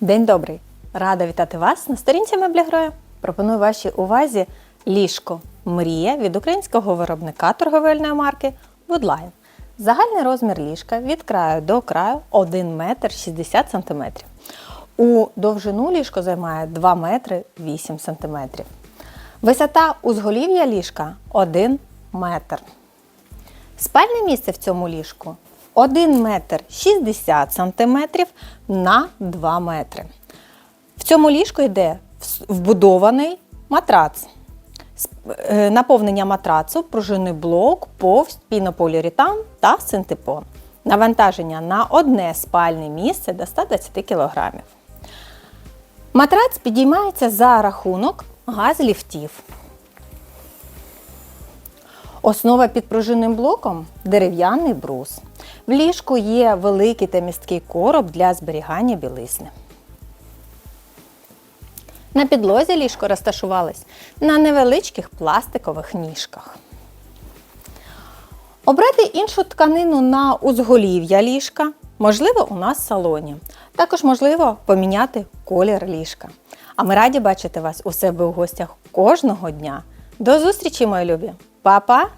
День добрий! Рада вітати вас на сторінці Меблігроя. Пропоную вашій увазі ліжко Мрія від українського виробника торговельної марки Woodline. Загальний розмір ліжка від краю до краю 1 метр 60 см. У довжину ліжко займає 2 метри 8 см. Висота узголів'я ліжка 1 метр. Спальне місце в цьому ліжку 1 метр 60 сантиметрів на 2 метри. В цьому ліжку йде вбудований матрац. Е, Наповнення матрацу, пружинний блок, повсть, пінополіуретан та синтепон. Навантаження на одне спальне місце до 120 кг. Матрац підіймається за рахунок газліфтів. Основа під пружинним блоком дерев'яний брус. В ліжку є великий та місткий короб для зберігання білизни. На підлозі ліжко розташувалось на невеличких пластикових ніжках. Обрати іншу тканину на узголів'я ліжка можливо у нас в салоні. Також можливо поміняти колір ліжка. А ми раді бачити вас у себе у гостях кожного дня. До зустрічі, мої любі! Papá?